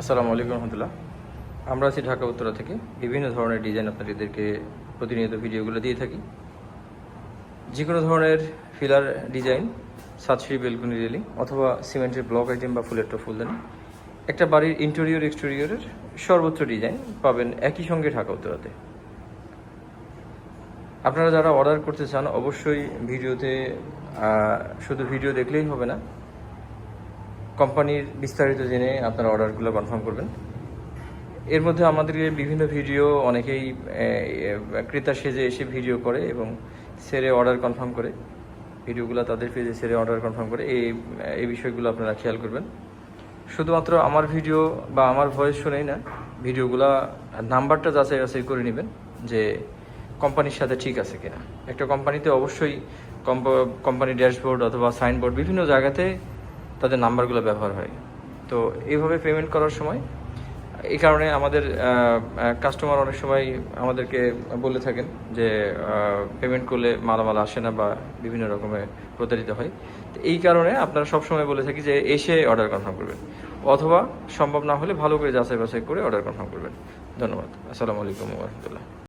আসসালামু আলাইকুম রহমতুল্লাহ। আমরা আছি ঢাকা উত্তরা থেকে। বিভিন্ন ধরনের ডিজাইন আপনাদেরকে প্রতিনিয়ত ভিডিওগুলো দিয়ে থাকি। যে কোনো ধরনের ফিলার ডিজাইন সাতশ্রী বেলকুনি রেলিং অথবা সিমেন্টের ব্লক আইটেম বা ফুলের টপ ফুলদানি, একটা বাড়ির ইন্টেরিয়র এক্সটেরিয়রের সর্বোচ্চ ডিজাইন পাবেন একই সঙ্গে ঢাকা উত্তরাতে। আপনারা যারা অর্ডার করতে চান, অবশ্যই ভিডিওতে শুধু ভিডিও দেখলেই হবে না কোম্পানির বিস্তারিত জেনে আপনারা অর্ডারগুলো কনফার্ম করবেন। এর মধ্যে আমাদের বিভিন্ন ভিডিও, অনেকেই ক্রেতা সেজে এসে ভিডিও করে এবং সেরে অর্ডার কনফার্ম করে। ভিডিওগুলো তাদের পেজে সেরে অর্ডার কনফার্ম করে। এই এই বিষয়গুলো আপনারা খেয়াল করবেন। শুধুমাত্র আমার ভিডিও বা আমার ভয়েস শুনেই না, ভিডিওগুলা, নাম্বারটা যাচাই বাছাই করে নেবেন যে কোম্পানির সাথে ঠিক আছে কিনা। একটা কোম্পানিতে অবশ্যই কোম্পানির ড্যাশবোর্ড অথবা সাইনবোর্ড বিভিন্ন জায়গাতে তাদের নাম্বারগুলো ব্যবহার হয়। তো এইভাবে পেমেন্ট করার সময়, এই কারণে আমাদের কাস্টমার অনেক সময় আমাদেরকে বলে থাকেন যে পেমেন্ট করলে মালামাল আসে না বা বিভিন্ন রকমের প্রতারিত হয়। তো এই কারণে আপনারা সবসময় বলে থাকি যে, এসে অর্ডার কনফার্ম করবেন। অথবা সম্ভব না হলে ভালো করে যাচাই বাছাই করে অর্ডার কনফার্ম করবেন। ধন্যবাদ। আসসালামু আলাইকুম রহমতুল্লাহ।